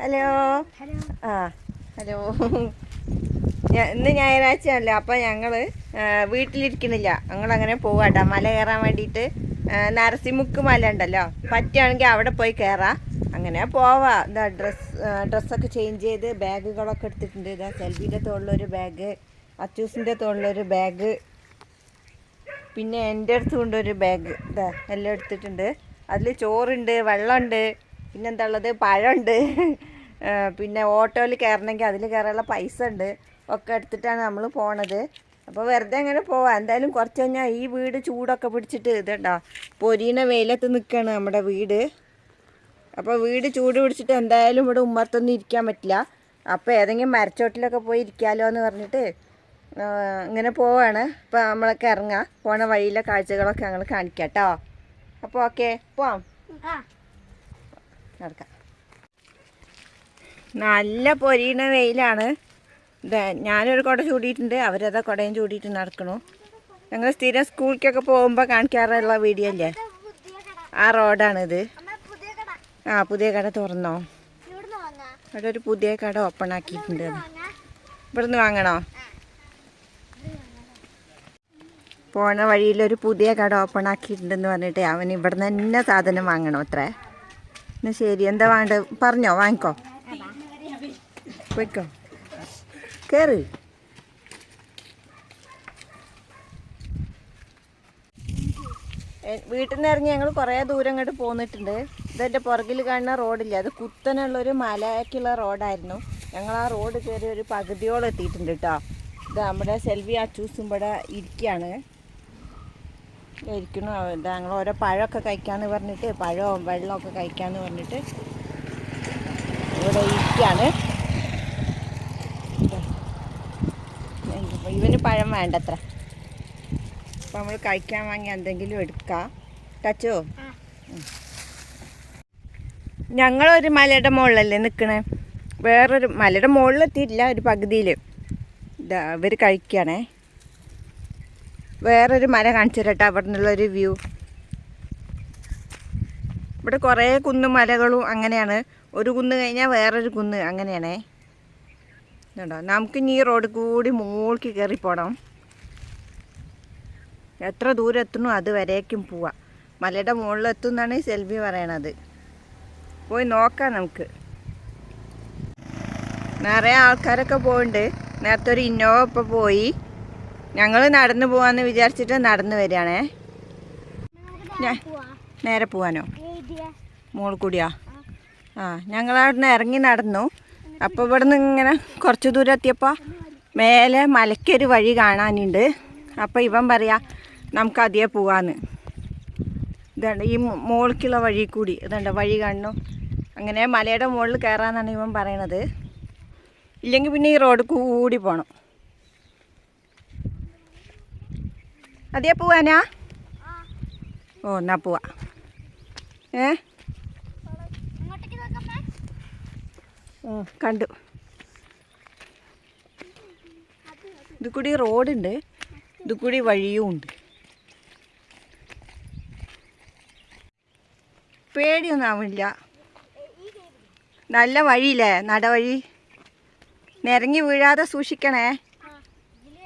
Hello. ആ hello. ഇന്ന് ഞായറാഴ്ചയല്ലേ അപ്പം ഞങ്ങൾ വീട്ടിലിരിക്കണില്ല ഞങ്ങളങ്ങനെ പോവാട്ടോ. മല കയറാൻ വേണ്ടിയിട്ട് നരസിമുക്ക് മല ഉണ്ടല്ലോ. പറ്റുകയാണെങ്കിൽ അവിടെ പോയി കയറാം. അങ്ങനെ പോവാ. ഇതാ ഡ്രസ് ഡ്രസ്സൊക്കെ ചേഞ്ച് ചെയ്ത് ബാഗുകളൊക്കെ എടുത്തിട്ടുണ്ട്. ഇതാ സെൽവിയുടെ തോളിലൊരു ബാഗ് അച്ചൂസിന്റെ തോളിലൊരു ബാഗ് പിന്നെ എന്റെ അടുത്ത് കൊണ്ടൊരു ഒരു ബാഗ്. ഇതാ എല്ലാം എടുത്തിട്ടുണ്ട്. അതിൽ ചോറുണ്ട് വെള്ളമുണ്ട്. പിന്നെ എന്താ ഉള്ളത്? പഴമുണ്ട്. പിന്നെ ഓട്ടോയിൽ കയറണമെങ്കിൽ അതിൽ കയറാനുള്ള പൈസ ഉണ്ട്. ഒക്കെ എടുത്തിട്ടാണ് നമ്മൾ പോണത്. അപ്പോൾ വെറുതെ അങ്ങനെ പോവാം. എന്തായാലും കുറച്ച് കഴിഞ്ഞാൽ ഈ വീട് ചൂടൊക്കെ പിടിച്ചിട്ട് ഇതുണ്ടോ പൊരീന വെയിലത്ത് നിൽക്കുകയാണ് നമ്മുടെ വീട്. അപ്പോൾ വീട് ചൂട് പിടിച്ചിട്ട് എന്തായാലും ഇവിടെ ഉമ്മർത്തൊന്നും ഇരിക്കാൻ പറ്റില്ല. അപ്പോൾ ഏതെങ്കിലും മരച്ചോട്ടിലൊക്കെ പോയി ഇരിക്കാമല്ലോ എന്ന് പറഞ്ഞിട്ട് ഇങ്ങനെ പോവാണ്. അപ്പോൾ നമ്മളൊക്കെ ഇറങ്ങാം. പോണ വഴിയിലെ കാഴ്ചകളൊക്കെ ഞങ്ങൾ കാണിക്കാം കേട്ടോ. അപ്പോൾ ഓക്കെ പോവാം. നടക്കാം. നല്ല പൊരിയണ വെയിലാണ്. ഞാനൊരു കുട ചൂടിയിട്ടുണ്ട്. അവരതാ കുടയും ചൂടിയിട്ട് നടക്കണു. ഞങ്ങൾ സ്ഥിരം സ്കൂളിലേക്കൊക്കെ പോകുമ്പോൾ കാണിക്കാറുള്ള വീഡിയോ അല്ലേ? ആ റോഡാണിത്. ആ പുതിയ കട തുറന്നോ? അവിടെ ഒരു പുതിയ കട ഓപ്പൺ ആക്കിയിട്ടുണ്ട്. ഇവിടുന്ന് വാങ്ങണോ? പോണ ഒരു പുതിയ കട ഓപ്പൺ ആക്കിയിട്ടുണ്ടെന്ന് പറഞ്ഞിട്ട് അവൻ ഇവിടുന്ന് തന്നെ സാധനം വാങ്ങണം അത്രേ? എന്നാ ശരി. എന്താ വേണ്ടത്? പറഞ്ഞോ വാങ്ങിക്കോ. പോയിക്കോ. കയറി വീട്ടിൽ നിന്ന് ഇറങ്ങി ഞങ്ങൾ കുറേ ദൂരം ഇങ്ങോട്ട് പോന്നിട്ടുണ്ട്. ഇതെന്റെ പുറകിൽ കാണുന്ന റോഡില്ല? അത് കുത്തനുള്ളൊരു മലയ്ക്കുള്ള റോഡായിരുന്നു. ഞങ്ങൾ ആ റോഡ് കയറി ഒരു പകുതിയോളം എത്തിയിട്ടുണ്ട് കേട്ടോ ഇത് നമ്മുടെ സെൽവി അച്ചൂസും ഇവിടെ ഇരിക്കുകയാണ് ഇരിക്കണു ഞങ്ങൾ ഓരോ പഴമൊക്കെ കഴിക്കാന്ന് പറഞ്ഞിട്ട് പഴവും വെള്ളമൊക്കെ കഴിക്കാന്ന് പറഞ്ഞിട്ട് ഇവിടെ ഇരിക്കുകയാണ്. ഇവന് പഴം വേണ്ടത്ര. അപ്പം നമ്മൾ കഴിക്കാൻ വാങ്ങി എന്തെങ്കിലും എടുക്കാം. ടച്ചോ. ഞങ്ങളൊരു മലയുടെ മുകളിലല്ലേ നിൽക്കണേ വേറൊരു മലയുടെ മുകളിലെത്തിയിട്ടില്ല ഒരു പകുതിയിൽ ഇതാ ഇവർ കഴിക്കുകയാണേ. വേറൊരു മല കാണിച്ചു തരട്ടെ അവിടെ നിന്നുള്ളൊരു വ്യൂ. ഇവിടെ കുറേ കുന്നും മലകളും അങ്ങനെയാണ്. ഒരു കുന്ന് കഴിഞ്ഞാൽ വേറൊരു കുന്ന് അങ്ങനെയാണേ. ഇതുണ്ടോ? നമുക്കിനി ഈ റോഡ് കൂടി മുകൾക്ക് കയറി പോകണം എത്ര ദൂരം എത്തണോ അതുവരേക്കും പോവാം. മലയുടെ മുകളിൽ എത്തുന്നാണ് സെൽബി പറയണത്. പോയി നോക്കാം നമുക്ക്. നിറയെ ആൾക്കാരൊക്കെ പോയിണ്ട്. നേരത്തെ ഒരു ഇന്നോവ ഇപ്പോൾ പോയി. ഞങ്ങൾ നടന്നു പോവാന്ന് വിചാരിച്ചിട്ട് നടന്നു വരികയാണേ. നേരെ പോവാനോ? മോൾ കൂടിയാ ആ ഞങ്ങൾ അവിടുന്ന് ഇറങ്ങി നടന്നു. അപ്പോൾ ഇവിടുന്ന് ഇങ്ങനെ കുറച്ച് ദൂരം എത്തിയപ്പോൾ മേലെ മലയ്ക്കൊരു വഴി കാണാനുണ്ട്. അപ്പോൾ ഇവൻ പറയാ നമുക്ക് അതിയെ പോവാന്ന്. ഇതുണ്ട് ഈ മോൾക്കുള്ള വഴി കൂടി. ഇതുണ്ട് വഴി കാണണം. അങ്ങനെ മലയുടെ മുകളിൽ കയറാന്നാണ് ഇവൻ പറയണത്. ഇല്ലെങ്കിൽ പിന്നെ ഈ റോഡ് കൂടി പോകണം അതിയെ പോവാനാ? ഓ എന്നാ പോവാ. ഏ? കണ്ടു. ഇത് കൂടി റോഡുണ്ട്. ഇത് കൂടി വഴിയും ഉണ്ട് പേടിയൊന്നും ആവില്ല നല്ല വഴിയില്ലേ? നടവഴി? നിരങ്ങി വീഴാതെ സൂക്ഷിക്കണേ ആ ഇതിൽ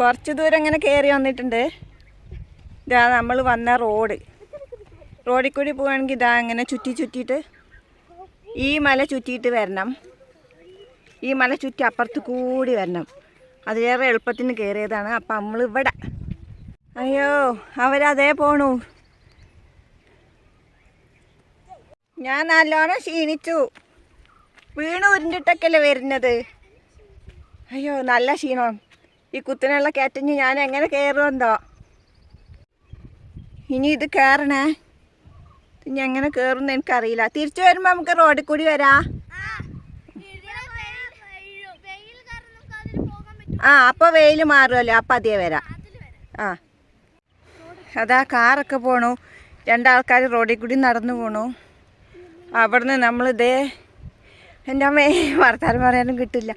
കുറച്ച് ദൂരം ഇങ്ങനെ കയറി വന്നിട്ടുണ്ട്. ഇതാ നമ്മൾ വന്ന റോഡ്. റോഡിൽ കൂടി പോവുകയാണെങ്കിൽ ഇതാ ഇങ്ങനെ ചുറ്റി ചുറ്റിയിട്ട് ഈ മല ചുറ്റിയിട്ട് വരണം. ഈ മല ചുറ്റി അപ്പുറത്ത് കൂടി വരണം. അതിലേറെ എളുപ്പത്തിന് കയറിയതാണ് അപ്പം നമ്മൾ ഇവിടെ. അയ്യോ അവരതേ പോണു. ഞാൻ നല്ലോണം ക്ഷീണിച്ചു. വീണ് ഉരുണ്ടിട്ടൊക്കെയല്ലേ വരുന്നത്. അയ്യോ നല്ല ക്ഷീണം. ഈ കുത്തിനുള്ള കയറ്റഞ്ഞ് ഞാൻ എങ്ങനെ കയറുമെന്തോ ഇനി ഇത് കയറണേ ഇനി എങ്ങനെ കയറുമെന്ന് എനിക്കറിയില്ല. തിരിച്ചു വരുമ്പോൾ നമുക്ക് റോഡിൽ കൂടി വരാ. ആ അപ്പോൾ വെയിൽ മാറുമല്ലോ. അപ്പം അതേ വരാം. ആ. അതാ കാറൊക്കെ പോണു. രണ്ടാൾക്കാർ റോഡിൽ കൂടി നടന്നു പോണു. അവിടുന്ന് നമ്മളിതേ എന്റെ അമ്മേ വർത്താനം പറയാനും കിട്ടില്ല.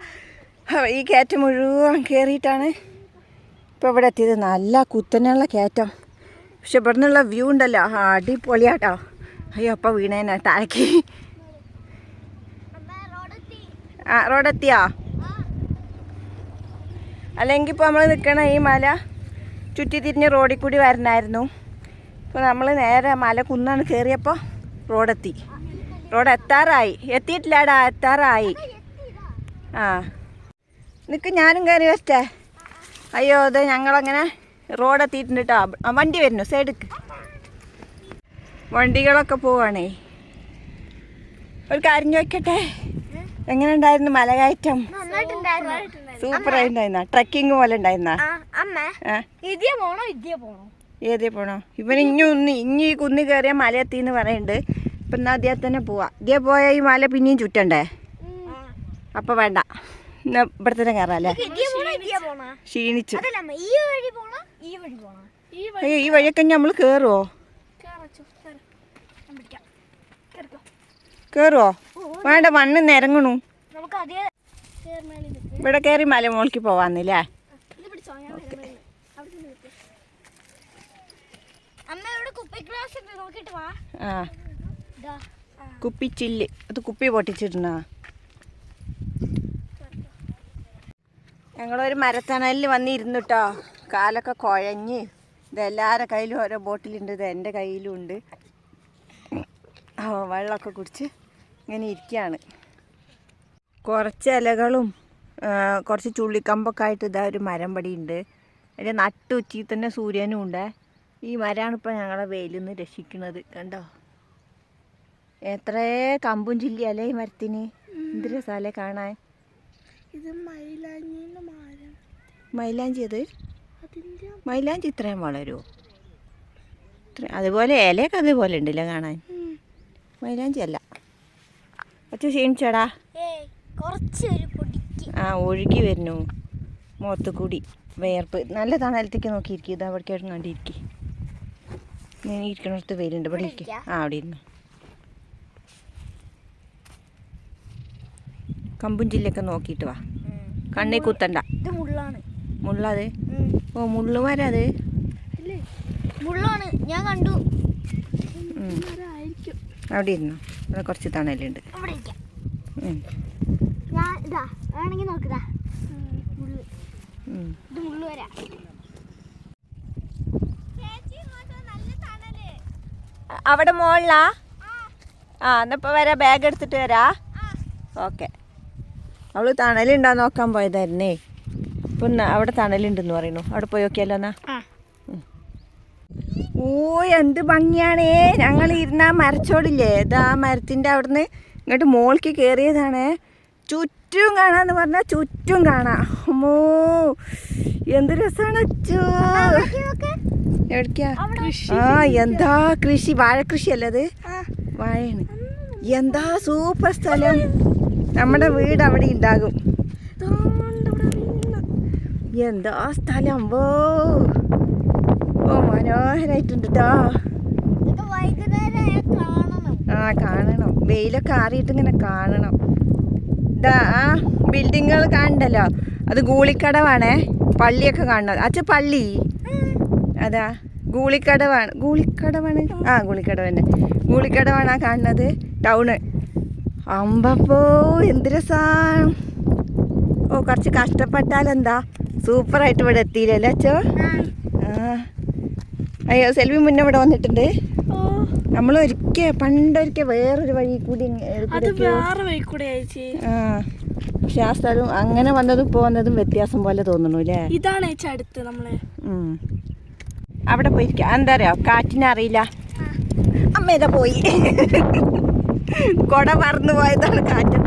ഈ കയറ്റം മുഴുവൻ കയറിയിട്ടാണ് ഇപ്പോൾ ഇവിടെ എത്തിയത്. നല്ല കുത്തനെയുള്ള കയറ്റം. പക്ഷെ ഇവിടെ നിന്നുള്ള വ്യൂ ഉണ്ടല്ലോ. ആ, അടിപൊളിയാട്ടോ. അയ്യോ അപ്പം വീണേനാ താഴേക്ക് ആ റോഡെത്തിയോ? അല്ലെങ്കിൽ ഇപ്പോൾ നമ്മൾ നിൽക്കണ ഈ മല ചുറ്റി തിരിഞ്ഞ് റോഡിൽ കൂടി വരണമായിരുന്നു ഇപ്പോൾ നമ്മൾ നേരെ മല കുന്നാണ് കയറിയപ്പോൾ റോഡെത്തി. റോഡ് എത്താറായി. എത്തിയിട്ടില്ലാടാ എത്താറായി. ആ. നിൽക്ക് ഞാനും കയറി വെച്ചേ അയ്യോ അത് ഞങ്ങളങ്ങനെ റോഡ് എത്തിയിട്ടുണ്ട് കേട്ടോ വണ്ടി വരുന്നു സൈഡിക്ക് വണ്ടികളൊക്കെ പോവാണേ. ഒരു കാര്യം ചോദിക്കട്ടെ? എങ്ങനെ ഉണ്ടായിരുന്നു മലകയറ്റം? സൂപ്പർ ആയിട്ടുണ്ടായിരുന്ന ട്രക്കിംഗ് പോലെ ഉണ്ടായിരുന്ന? ഏതേ പോണോ ഇവൻ ഇനി ഒന്ന് ഇനി ഈ കുന്നി കയറിയ മല എത്തി എന്ന് പറയുന്നുണ്ട് ഇപ്പം എന്നാൽ അദ്ദേഹത്തന്നെ തന്നെ പോവാ. ഇതേ പോയാൽ ഈ മല പിന്നെയും ചുറ്റണ്ടേ? അപ്പം വേണ്ട. എന്നാ ഇവിടെ തന്നെ കയറാല്ലേ? ക്ഷീണിച്ചു. അതല്ല അമ്മ ഈ വഴി പോണോ? ഈ വഴി പോണോ? ഈ അയ്യോ ഈ വഴിയൊക്കെ നമ്മൾ കേറുവോ? കേറുവോ? വേണ്ട മണ്ണ് നിരങ്ങണു. അതേ ഇവിടെ കയറി മല മുകളിലേക്ക് പോവാന്നില്ലേ? ഇത് പിടിച്ചോ ഞാൻ കുപ്പി മേളിൽ. അവിടെ നിന്ന് നിൽക്ക്. അമ്മ ഇവിടെ കുപ്പി ഗ്ലാസ് ഉണ്ട് നോക്കിട്ട് വാ ആ ഇതാ ആ. കുപ്പിച്ചില്ല് അത് കുപ്പി പൊട്ടിച്ചിട്ടുണ്ടാ ഞങ്ങളൊരു മരത്തണലിൽ വന്നിരുന്നു കേട്ടോ കാലൊക്കെ കുഴഞ്ഞ്. ഇത് എല്ലാവരുടെ കയ്യിലും ഓരോ ബോട്ടിലുണ്ട്. ഇത് എന്റെ കയ്യിലും ഉണ്ട്. വെള്ളമൊക്കെ കുടിച്ച് ഇങ്ങനെ ഇരിക്കുകയാണ്. കുറച്ച് ഇലകളും കുറച്ച് ചുള്ളിക്കമ്പൊക്കെ ആയിട്ട് ഇതാ ഒരു മരം പടി ഉണ്ട് അതിന്റെ നട്ടുച്ചയിൽ തന്നെ സൂര്യനും ഉണ്ട്. ഈ മരമാണ് ഇപ്പോൾ ഞങ്ങളെ വെയിലിൽ നിന്ന് രക്ഷിക്കുന്നത്. കണ്ടോ? എത്ര കമ്പും ചില്ലിയല്ലേ ഈ മരത്തിന്? എന്ത് കാണാൻ? ഇത് മൈലാഞ്ഞിന്റെ മരം മൈലാഞ്ചി അത് മൈലാഞ്ചി ഇത്രയും വളരുമോ ഇത്ര അതുപോലെ ഇലയൊക്കെ അതുപോലെ ഉണ്ടല്ലോ കാണാൻ. മൈലാഞ്ചി അല്ല. അച്ഛ ക്ഷീണിച്ചടാ. ആ ഒഴുകി വരുന്നു. മുഖത്ത് കൂടി വേർപ്പ്. നല്ല തണലത്തേക്ക് നോക്കിയിരിക്കും. അവിടെ അവിടേക്കായിട്ടും കണ്ടിരിക്കും. ഞാൻ ഇരിക്കണടുത്ത് വരുന്നുണ്ട്. ഇവിടെ ഇരിക്കും. ആ അവിടെ ഇരുന്നു. കമ്പും ചില്ലൊക്കെ നോക്കിയിട്ട് വാ. കണ്ണേ കുത്തണ്ട. ഇത് മുള്ളാണ്. മുള്ളത്. ഓ മുള്ളു മരത് മുള്ളാണ്. ഞാൻ കണ്ടു. അവിടെ ഇരുന്നു. ഇവിടെ കുറച്ച് തണലുണ്ട്. അവിടെ മോളിലാ? ആ. എന്നപ്പോൾ വരാം. ബാഗ് എടുത്തിട്ട് വരാ. ഓക്കെ. അവൾ തണലുണ്ടാ നോക്കാൻ പോയതായിരുന്നേ. ഇപ്പം അവിടെ തണലുണ്ടെന്ന് പറയുന്നു. അവിടെ പോയി നോക്കിയാലോ എന്നാ? ആ. ഓ എന്ത് ഭംഗിയാണേ. ഞങ്ങൾ ഇരുന്ന മരച്ചോടില്ലേ? ഇത് ആ മരത്തിന്റെ അവിടുന്ന് ഇങ്ങോട്ട് മോൾക്ക് കയറിയതാണ് ചുറ്റും കാണാന്ന് പറഞ്ഞാൽ ചുറ്റും കാണാം. അമ്മോ എന്ത് രസമാണ് അച്ചോ. എവിടേക്കാ? ആ എന്താ കൃഷി? വാഴക്കൃഷി അല്ലേ അത്? വാഴയാണ്. എന്താ സൂപ്പർ സ്ഥലം. നമ്മുടെ വീട് അവിടെ ഉണ്ടാകും എന്താ സ്ഥലം? ഓ ഓ മനോഹരായിട്ടുണ്ട് കേട്ടോ ആ കാണണം. വെയിലൊക്കെ ആറിയിട്ട് ഇങ്ങനെ കാണണം. ഇതാ ആ ബിൽഡിങ്ങുകൾ കാണണ്ടല്ലോ അത് ഗൂളിക്കടവാണേ. പള്ളിയൊക്കെ കാണണം. അച്ഛ പള്ളി? അതാ ഗൂളിക്കടവാണ്. ഗൂളിക്കടവാണ്? ആ ഗൂളിക്കടവ് തന്നെ ഗൂളിക്കടവാണ് ആ കാണുന്നത്. ടൗണ് അമ്പപ്പോ എന്ത് രസാ. ഓ കുറച്ച് കഷ്ടപ്പെട്ടാലെന്താ? സൂപ്പറായിട്ട് ഇവിടെ എത്തിയില്ലേ അച്ഛോ ആ. അയ്യോ സെൽവി മുന്നേ ഇവിടെ വന്നിട്ടുണ്ട്. നമ്മൾ ഒരിക്കൽ പണ്ടൊരിക്കൽ വേറൊരു വഴി കൂടി ആ. പക്ഷെ ആ സ്ഥലം അങ്ങനെ വന്നതും പോകുന്നതും വന്നതും വ്യത്യാസം പോലെ തോന്നുന്നു അല്ലേ? ഇതാണ് അടുത്ത് നമ്മളെ. അവിടെ പോയിരിക്കാം എന്താ അറിയാ? കാറ്റിനെ അറിയില്ല. അമ്മേടെ പോയി? കൊട പറന്നു പോയതാണ് കാറ്റത്ത്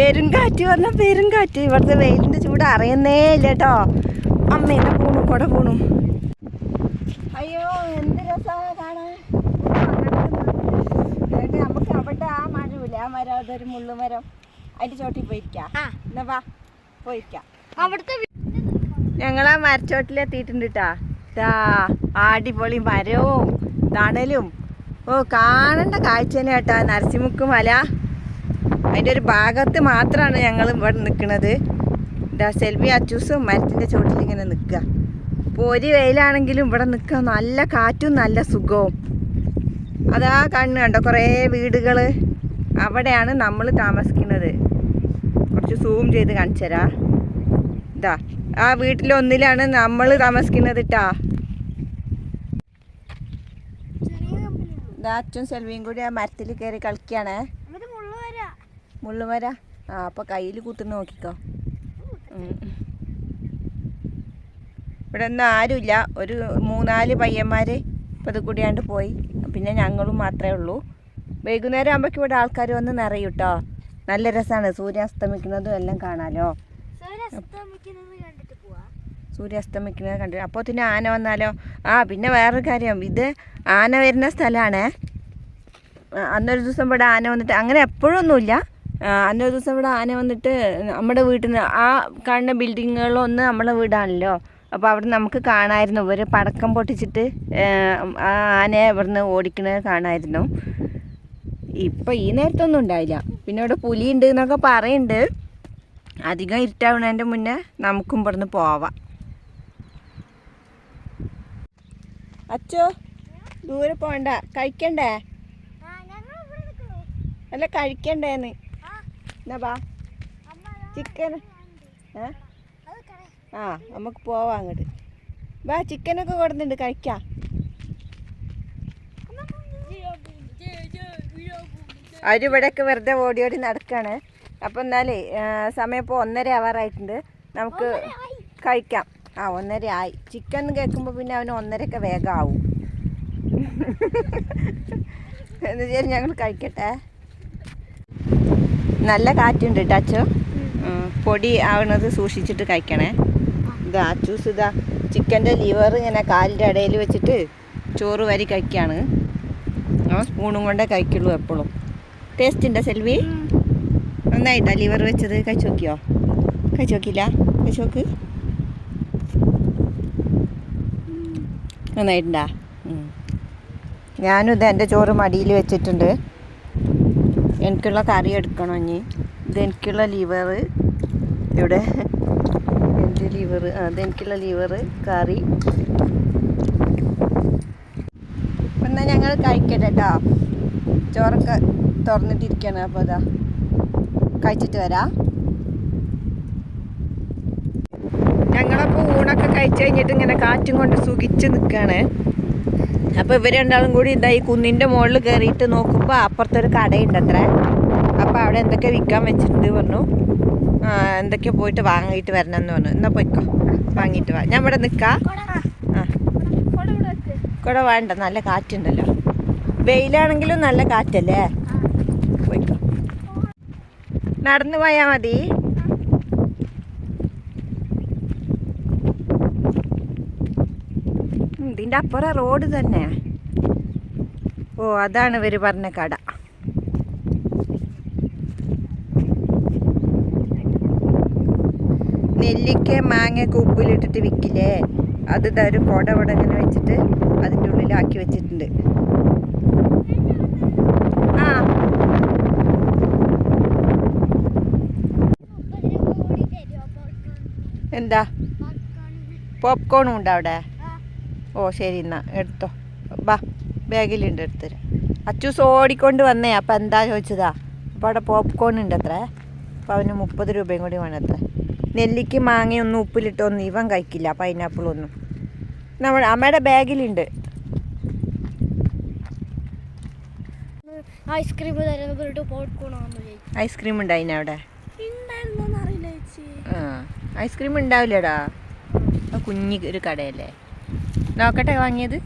പെരും കാറ്റ് പറഞ്ഞാൽ പേരും കാറ്റ് ഇവിടുത്തെ വെയിലിന്റെ ചൂട് അറിയുന്നേ ഇല്ല കേട്ടോ. അമ്മേടെ പോണു? കൊട പോണു. അയ്യോ എന്ത് രസമാണ് കാണാൻ. നമുക്ക് അവിടെ ആ മരമില്ല? ആ മരം അതൊരു മുള്ളുമരം. അതിന്റെ ചോട്ടിൽ പോയിരിക്കാം. എന്നാ വാ പോയിരിക്കാം അവിടുത്തെ ഞങ്ങൾ ആ മരച്ചോട്ടിലെത്തിയിട്ടുണ്ട് കേട്ടാ ഇതാ ആടിപൊളി മരവും തണലും. ഓ കാണേണ്ട കാഴ്ച തന്നെ കേട്ടാ നരസിമുക്ക് മല. അതിന്റെ ഒരു ഭാഗത്ത് മാത്രമാണ് ഞങ്ങൾ ഇവിടെ നിൽക്കുന്നത് എന്താ സെൽവി അച്ചൂസും മരത്തിന്റെ ചുവട്ടിലിങ്ങനെ നിൽക്കുക ഇപ്പോൾ ഒരു വെയിലാണെങ്കിലും ഇവിടെ നിൽക്കുക നല്ല കാറ്റും നല്ല സുഖവും. അതാ കണ്ണ് കണ്ടോ? കുറേ വീടുകൾ അവിടെയാണ് നമ്മൾ താമസിക്കുന്നത്. കുറച്ച് സൂം ചെയ്ത് കാണിച്ചു തരാം. ഇതാ ആ വീട്ടിലൊന്നിലാണ് നമ്മൾ താമസിക്കുന്നത് ട്ടാ. ചെറിയ കമ്പനിയാണ് ഇതാ അച്ഛൻ സെൽവിയും കൂടി ആ മരത്തിൽ കയറി കളിക്കുകയാണേ മുള്ളുമര ആ അപ്പോൾ കയ്യിൽ കുത്തുന്ന നോക്കിക്കോ. ഇവിടെ ഒന്നും ആരുമില്ല. ഒരു മൂന്നാൽ പയ്യന്മാർ ഇപ്പോൾ ഇത് കൂടിയാണ്ട് പോയി. പിന്നെ ഞങ്ങളും മാത്രമേ ഉള്ളൂ. വൈകുന്നേരം ആകുമ്പോഴേക്കും ഇവിടെ ആൾക്കാർ വന്ന് നിറയും കേട്ടോ നല്ല രസമാണ് സൂര്യൻ അസ്തമിക്കുന്നതും എല്ലാം കാണാലോ. കണ്ടിട്ട് സൂര്യ അസ്തമിക്കുന്നത് കണ്ടു അപ്പോൾ പിന്നെ ആന വന്നാലോ? ആ പിന്നെ വേറൊരു കാര്യം. ഇത് ആന വരുന്ന സ്ഥലമാണ് അന്നൊരു ദിവസം ഇവിടെ ആന വന്നിട്ട് അങ്ങനെ എപ്പോഴൊന്നുമില്ല ആ, അന്നൊരു ദിവസം ഇവിടെ ആന വന്നിട്ട് നമ്മുടെ വീട്ടിൽ നിന്ന് ആ കാണുന്ന ബിൽഡിങ്ങുകളൊന്നും നമ്മളെ വീടാണല്ലോ. അപ്പോൾ അവിടെ നമുക്ക് കാണാമായിരുന്നു ഇവർ പടക്കം പൊട്ടിച്ചിട്ട് ആ ആനയെ ഇവിടുന്ന് ഓടിക്കുന്നത് കാണാമായിരുന്നു ഇപ്പം ഈ നേരത്തൊന്നും ഉണ്ടായില്ല. പിന്നെ ഇവിടെ പുലിയുണ്ട് എന്നൊക്കെ പറയുന്നുണ്ട് അധികം ഇരുട്ടാവണതിന്റെ മുന്നേ നമുക്കും ഇവിടുന്ന് പോവാം. അച്ചോ ദൂരെ പോണ്ട. കഴിക്കണ്ടേ? അല്ല കഴിക്കണ്ടേന്ന്. എന്നാ ചിക്കൻ ആ നമുക്ക് പോവാം അങ്ങോട്ട്. വാ ചിക്കനൊക്കെ കൊടുന്നുണ്ട് കഴിക്കാം. അവരിവിടെയൊക്കെ വെറുതെ ഓടി ഓടി നടക്കാണ്. അപ്പം എന്നാലേ സമയം ഇപ്പോൾ ഒന്നര ആവാറായിട്ടുണ്ട്. നമുക്ക് കഴിക്കാം. ആ ഒന്നര ആയി. ചിക്കൻ കേൾക്കുമ്പോൾ പിന്നെ അവന് ഒന്നരയൊക്കെ വേഗം ആവും. എന്നുവെച്ചാൽ ഞങ്ങൾ കഴിക്കട്ടെ. നല്ല കാറ്റുണ്ട് കേട്ടോ അച്ചോ പൊടി ആവണത് സൂക്ഷിച്ചിട്ട് കഴിക്കണേ. ഇതാ അച്ചൂസ് ഇതാ. ചിക്കന്റെ ലിവർ ഇങ്ങനെ കാലിന്റെ ഇടയിൽ വെച്ചിട്ട് ചോറ് വരി കഴിക്കുകയാണ് ആ സ്പൂണും കൊണ്ടേ കഴിക്കുള്ളൂ എപ്പോഴും ടേസ്റ്റ് ഉണ്ടോ സെൽവി? നന്നായിട്ടാ ലിവർ വെച്ചത്. കഴിച്ചു നോക്കിയോ? കഴിച്ചു നോക്കിയില്ല? കഴിച്ചു നോക്ക്. നന്നായിട്ടുണ്ടാ? ഞാനും ഇത് എന്റെ ചോറ് മടിയിൽ വെച്ചിട്ടുണ്ട്. എനിക്കുള്ള കറി എടുക്കണം ഇനി. ഇതെനിക്കുള്ള ലിവർ ഇവിടെ എന്റെ ലിവർ അതെനിക്കുള്ള ലിവർ കറി. എന്നാൽ ഞങ്ങൾ കഴിക്കട്ടെ കേട്ടോ ചോറൊക്കെ തുറന്നിട്ടിരിക്കുകയാണ് അപ്പോൾ അതാ കഴിച്ചിട്ട് വരാം. ഞങ്ങളപ്പോൾ ഊണൊക്കെ കഴിച്ച് കഴിഞ്ഞിട്ട് ഇങ്ങനെ കാറ്റും കൊണ്ട് സുഖിച്ച് നിൽക്കുകയാണ് അപ്പോൾ ഇവർ രണ്ടാളും കൂടി ഇതാ ഈ കുന്നിന്റെ മുകളിൽ കയറിയിട്ട് നോക്കുമ്പോൾ അപ്പുറത്തൊരു കടയുണ്ട് അത്ര അപ്പോൾ അവിടെ എന്തൊക്കെ വിൽക്കാൻ വെച്ചിട്ടുണ്ട് പറഞ്ഞു. എന്തൊക്കെ പോയിട്ട് വാങ്ങിയിട്ട് വരണം എന്ന് പറഞ്ഞു. എന്നാൽ പോയിക്കോ. വാങ്ങിയിട്ട് വാ. ഞാൻ ഇവിടെ നിൽക്കാം ആ. കൂടെ വേണ്ട. നല്ല കാറ്റുണ്ടല്ലോ. വെയിലാണെങ്കിലും നല്ല കാറ്റല്ലേ? പോയിക്കോ. നടന്നു പോയാൽ മതി. ഉം, ഇതിന്റെ അപ്പുറം റോഡ് തന്നെ. ഓ അതാണ് ഇവർ പറഞ്ഞ കട. നെല്ലിക്ക മാങ്ങ ഉപ്പിലിട്ടിട്ട് വിൽക്കില്ലേ അത് ദാ ഒരു കുട ഇവിടെ ഇങ്ങനെ വെച്ചിട്ട് അതിന്റെ ഉള്ളിലാക്കി വെച്ചിട്ടുണ്ട്. ആ. എന്താ? പോപ്കോണും ഉണ്ടോ അവിടെ? ഓ ശരി എന്നാ എടുത്തോ. ബാ ബാഗിലുണ്ട് എടുത്തരാം. അച്ചൂസ് ഓടിക്കൊണ്ട് വന്നേ അപ്പം എന്താ ചോദിച്ചതാ? അപ്പോൾ അവിടെ പോപ്കോൺ ഉണ്ട് അത്ര അപ്പോൾ അവന് മുപ്പത് രൂപയും കൂടി വേണം അത്ര നെല്ലിക്ക് മാങ്ങയൊന്നും ഉപ്പിലിട്ടൊന്നും ഇവൻ കഴിക്കില്ല പൈനാപ്പിളൊന്നും നമ്മൾ അമ്മയുടെ ബാഗിലുണ്ട്. ഐസ്ക്രീം ഐസ്ക്രീം ഉണ്ടായിന് അവിടെ? ഐസ്ക്രീം ഉണ്ടാവില്ലടാ. കുഞ്ഞി ഒരു കടയല്ലേ? നോക്കട്ടെ വാങ്ങിയത്?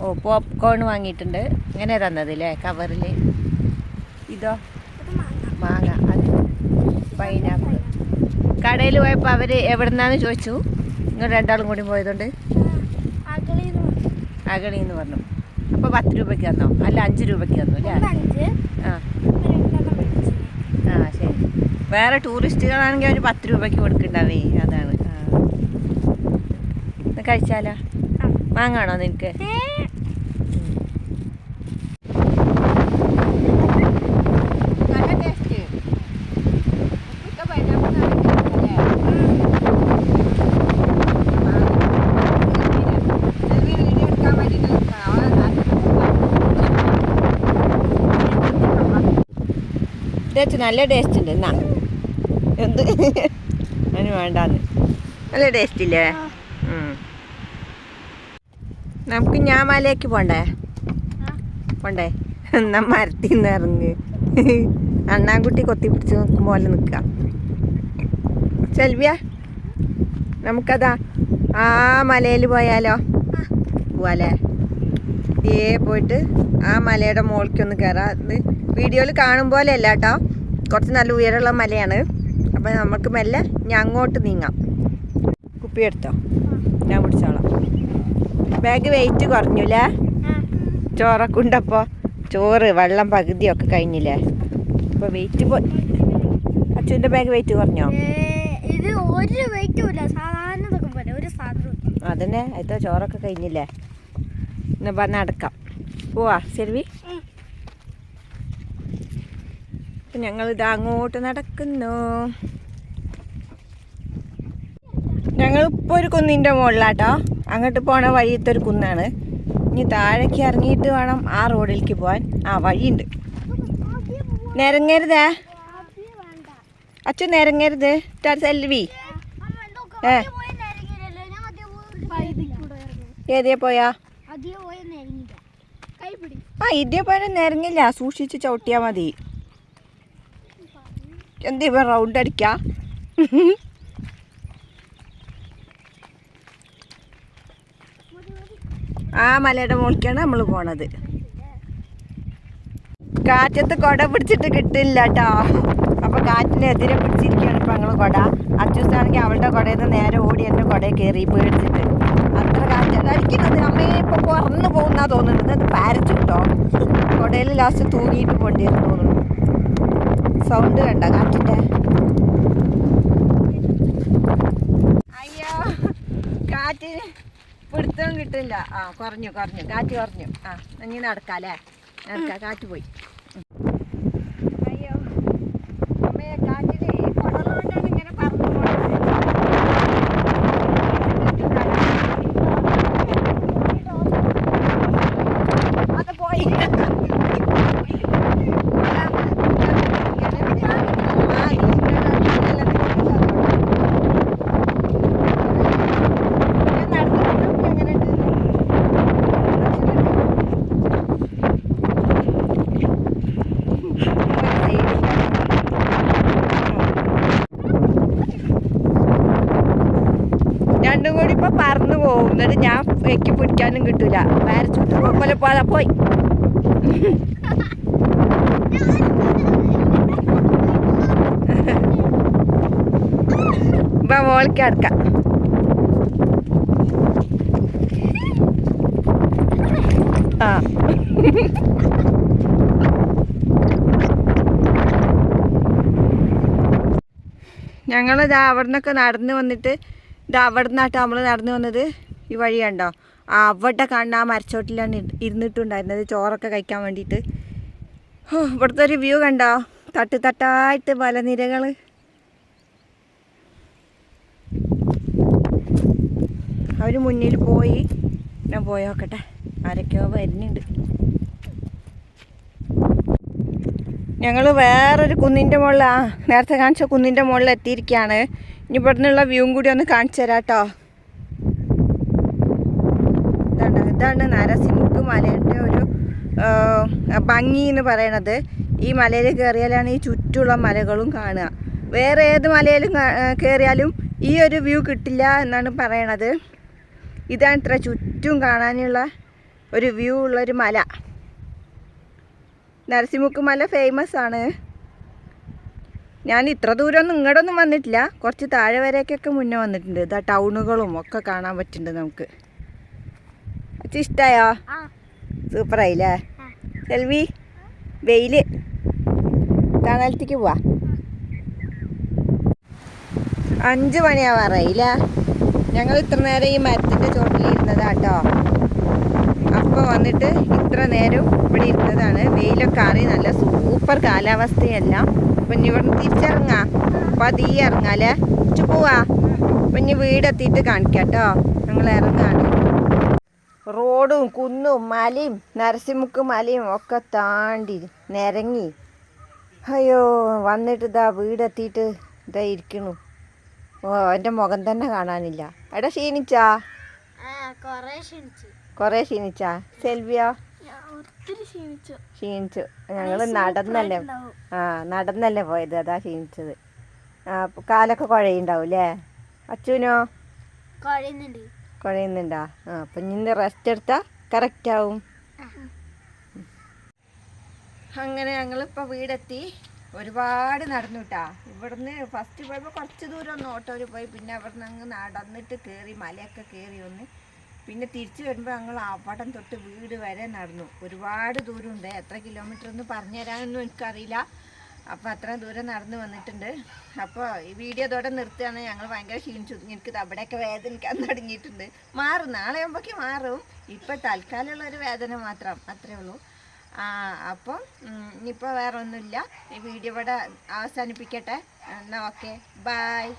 ഓ പോപ്കോൺ വാങ്ങിയിട്ടുണ്ട്. ഇങ്ങനെ തന്നത് അല്ലേ കവറിൽ ഇതോ? മാങ്ങ. അത് പൈനാപ്പിൾ കടയിൽ പോയപ്പോൾ അവർ എവിടെന്നാന്ന് ചോദിച്ചു. നിങ്ങൾ രണ്ടാളും കൂടി പോയതുകൊണ്ട്. അകളി എന്ന് പറഞ്ഞു. അപ്പോൾ പത്ത് രൂപയ്ക്ക് തന്നോ? അല്ല അഞ്ച് രൂപയ്ക്ക് തന്നു അല്ലേ? ആ. ആ ശരി. വേറെ ടൂറിസ്റ്റുകളാണെങ്കിൽ അവർ പത്ത് രൂപയ്ക്ക് കൊടുക്കണ്ടാവേ അതാണ്. കഴിച്ചാലോ? മാങ്ങാണോ നിനക്ക്? നല്ല ടേസ്റ്റ്. ഉണ്ട് എന്നാ. എന്ത്? അതിന് വേണ്ടാന്ന്. നല്ല ടേസ്റ്റ് ഇല്ലേ? നമുക്ക് ഞാൻ മലയ്ക്ക് പോണ്ടേ പോണ്ടേ? എന്നാ മരത്തിൽ നിന്ന് ഇറങ്ങ് അണ്ണാൻകുട്ടി കൊത്തി പിടിച്ച് നിൽക്കും പോലെ നിൽക്കുക. ചെൽവിയ നമുക്കതാ ആ മലയിൽ പോയാലോ? പോവാലേ ഇതേ പോയിട്ട് ആ മലയുടെ മുകളിലേക്കൊന്ന് കയറാം ഇത് വീഡിയോയിൽ കാണും പോലെ അല്ല കേട്ടോ. കുറച്ച് നല്ല ഉയരമുള്ള മലയാണ്. അപ്പം നമുക്ക് മെല്ലെ ഞാൻ അങ്ങോട്ട് നീങ്ങാം. കുപ്പി എടുത്തോ? ഞാൻ പിടിച്ചോളാം ബാഗ് വെയിറ്റ് കുറഞ്ഞുല്ലേ? ചോറൊക്കെ ഉണ്ടപ്പോൾ ചോറ് വെള്ളം പകുതിയൊക്കെ കഴിഞ്ഞില്ലേ? അപ്പോൾ വെയിറ്റ് പോയി അച്ഛന്റെ ബാഗ് വെയിറ്റ് കുറഞ്ഞോ? ഇത് ഒരു സാധാരണ പോലെ ഒരു സാധനം അതന്നെ അതിന്റെ ചോറൊക്കെ കഴിഞ്ഞില്ലേ? ഇന്ന് പറഞ്ഞ അടക്കാം പോവാ. അപ്പം ഞങ്ങൾ ഇത് അങ്ങോട്ട് നടക്കുന്നു. ഞങ്ങൾ ഇപ്പോൾ ഒരു കുന്നിന്റെ മുകളിലാട്ടോ. അങ്ങോട്ട് പോണ വഴിയത്തെ ഒരു കുന്നാണ്. ഇനി താഴേക്ക് ഇറങ്ങിയിട്ട് വേണം ആ റോഡിലേക്ക് പോകാൻ ആ വഴിയുണ്ട്. നിരങ്ങരുതേ. അച്ഛൻ നിരങ്ങരുത്. സെൽവി ഏ. ഏതിയാ പോയി? ആ ഇതേ പോലെ നിരങ്ങില്ല. സൂക്ഷിച്ച് ചവിട്ടിയാൽ മതി. എന്ത് ഇവ റൗണ്ട് അടിക്കാ? ആ മലയുടെ മുകളിലേക്കാണ് നമ്മൾ പോണത്. കാറ്റത്ത് കൊട പിടിച്ചിട്ട് കിട്ടില്ല കേട്ടോ അപ്പൊ കാറ്റിനെതിരെ പിടിച്ചിരിക്കുകയാണ് ഇപ്പൊ ഞങ്ങൾ കൊട. അച്ചൂസാണെങ്കിൽ അവളുടെ കൊടയിൽ നിന്ന് നേരെ ഓടി എന്റെ കൊടയിൽ കയറി പേടിച്ചിട്ട്. അത്ര കാറ്റാണ് അടിക്കുന്നത് അമ്മയെ ഇപ്പൊ പറന്നു പോകുന്നാ തോന്നുന്നത് അത് പാരച്ചു കേട്ടോ. കൊടയിൽ ലാസ്റ്റ് തൂങ്ങിയിട്ട് പോണ്ടിയെന്ന് തോന്നുന്നു. സൗണ്ട് കണ്ട കാറ്റിന്റെ? അയ്യോ കാറ്റ് പിടുത്തം കിട്ടില്ല. ആ കുറഞ്ഞു കുറഞ്ഞു. കാറ്റ് കുറഞ്ഞു. ആ ഇനി നടക്കാം അല്ലേ നടക്കാം കാറ്റ് പോയി ഉം. അയ്യോ അമ്മേ കാറ്റിന് കുടലുകൊണ്ടാണ് ഇങ്ങനെ പറന്നു പോണത് അത് പോയി രണ്ടും കൂടി ഇപ്പൊ പറന്നു പോകും എന്നിട്ട് ഞാൻ വെക്കി പിടിക്കാനും കിട്ടൂല. പാരച്ചൂട്ട് പോലെ പോലെ പോയി. ഇപ്പൊ മോളിക്ക് അടക്ക ആ. ഞങ്ങൾ ഇതാ അവിടെ നിന്നൊക്കെ നടന്ന് വന്നിട്ട് ഇതാ അവിടെ നിന്നാട്ടോ നമ്മൾ നടന്നു വന്നത്. ഈ വഴി കണ്ടോ? ആ അവിടെ കാണുന്ന ആ മരച്ചോട്ടിലാണ് ഇരു- ഇരുന്നിട്ടുണ്ടായിരുന്നത്. ചോറൊക്കെ കഴിക്കാൻ വേണ്ടിയിട്ട്. ഇവിടുത്തെ ഒരു വ്യൂ കണ്ടോ? തട്ട് തട്ടായിട്ട് മലനിരകൾ അവർ മുന്നിൽ പോയി. ഞാൻ പോയി നോക്കട്ടെ. ആരൊക്കെയോ വരുന്നുണ്ട്. ഞങ്ങൾ വേറൊരു കുന്നിന്റെ മുകളിൽ ആ നേരത്തെ കാണിച്ച കുന്നിന്റെ മുകളിൽ എത്തിയിരിക്കുകയാണ് ഇനി ഇവിടുന്നുള്ള വ്യൂവും കൂടി ഒന്ന് കാണിച്ചു തരാം കേട്ടോ ഇതാണ് നരസിമുക്ക് മലയുടെ ഒരു ഭംഗി എന്ന് പറയണത്. ഈ മലയിൽ കയറിയാലാണ് ഈ ചുറ്റുള്ള മലകളും കാണുക. വേറെ ഏത് മലയിലും കയറിയാലും ഈ ഒരു വ്യൂ കിട്ടില്ല എന്നാണ് പറയണത്. ഇതാണ് ഇത്ര ചുറ്റും കാണാനുള്ള ഒരു വ്യൂ ഉള്ളൊരു മല. നരസിമുക്ക് മല ഫേമസ് ആണ്. ഞാൻ ഇത്ര ദൂരമൊന്നും ഇങ്ങോട്ടൊന്നും വന്നിട്ടില്ല. കുറച്ച് താഴെ വരേക്കൊക്കെ മുന്നേ വന്നിട്ടുണ്ട്. ഇതാ ടൗണുകളും ഒക്കെ കാണാൻ പറ്റുന്നുണ്ട് നമുക്ക്. ഇഷ്ടമായോ ആ. സൂപ്പറായില്ലേ? ആ. സെൽവി വെയിൽ. തണലത്തേക്ക് പോവാ. അഞ്ച് മണിയാവാറായില്ലേ? ഞങ്ങൾ ഇത്ര നേരം ഈ മരത്തിന്റെ ചോട്ടിലിരുന്നതാ കേട്ടോ അപ്പോൾ വന്നിട്ട് ഇത്ര നേരം ഇവിടെ ഇരുന്നതാണ്. വെയിലൊക്കെ ആറി നല്ല സൂപ്പർ കാലാവസ്ഥയല്ല. പിന്നെ ഇവിടുന്ന് തിരിച്ചിറങ്ങാം. അപ്പം അത് ഇറങ്ങാല്ലേ ചു പോവാ. അപ്പം ഇനി വീടെത്തിയിട്ട് കാണിക്കാം കേട്ടോ. ഞങ്ങൾ ഇറങ്ങാണ്. റോഡും കുന്നും മലയും നരസിമുക്ക് മലയും ഒക്കെ താണ്ടി നിരങ്ങി. അയ്യോ വന്നിട്ട് ഇതാ വീടെത്തിയിട്ട് ഇതാ ഇരിക്കണു. ഓ എന്റെ മുഖം തന്നെ കാണാനില്ല. എടാ ക്ഷീണിച്ചാ? കൊറേ ക്ഷണിച്ചു. സെൽവിയോ? ക്ഷീണിച്ചു. ഞങ്ങൾ നടന്നല്ലേ ആ നടന്നല്ലേ പോയത്. അതാ ക്ഷീണിച്ചത്. ആ കാലൊക്കെ കുഴയുണ്ടാവും അല്ലേ അച്ഛനോ? കുഴയുന്നുണ്ട്. കുഴയുന്നുണ്ടാ? ആ അപ്പം ഇന്ന് റെസ്റ്റ് എടുത്താൽ കറക്റ്റ് ആവും. അങ്ങനെ ഞങ്ങളിപ്പോൾ വീടെത്തി. ഒരുപാട് നടന്നു കേട്ടാ ഇവിടുന്ന് ഫസ്റ്റ് പോയപ്പോൾ കുറച്ച് ദൂരം ഒന്ന് ഓട്ടോയിൽ പോയി. പിന്നെ അവിടുന്ന് അങ്ങ് നടന്നിട്ട് കയറി മലയൊക്കെ കയറി ഒന്ന്. പിന്നെ തിരിച്ചു വരുമ്പോൾ ഞങ്ങൾ അവിടം തൊട്ട് വീട് വരെ നടന്നു. ഒരുപാട് ദൂരമുണ്ട് എത്ര കിലോമീറ്റർ എന്ന് പറഞ്ഞു തരാനൊന്നും എനിക്കറിയില്ല. അപ്പോൾ അത്ര ദൂരം നടന്നു വന്നിട്ടുണ്ട്. അപ്പോൾ ഈ വീഡിയോ ഇതോടെ നിർത്തുകയാണ്. ഞങ്ങൾ ഭയങ്കര ക്ഷീണിച്ചു എനിക്ക് അവിടെയൊക്കെ വേദനിക്കാൻ തുടങ്ങിയിട്ടുണ്ട്. മാറും. നാളെ ആകുമ്പോഴേക്ക് മാറും. ഇപ്പോൾ തൽക്കാലമുള്ള ഒരു വേദന മാത്രം. അത്രേ ഉള്ളൂ. അപ്പം ഇനിയിപ്പോൾ വേറെ ഒന്നുമില്ല ഈ വീഡിയോ ഇവിടെ അവസാനിപ്പിക്കട്ടെ. എന്നാൽ ഓക്കെ ബായ്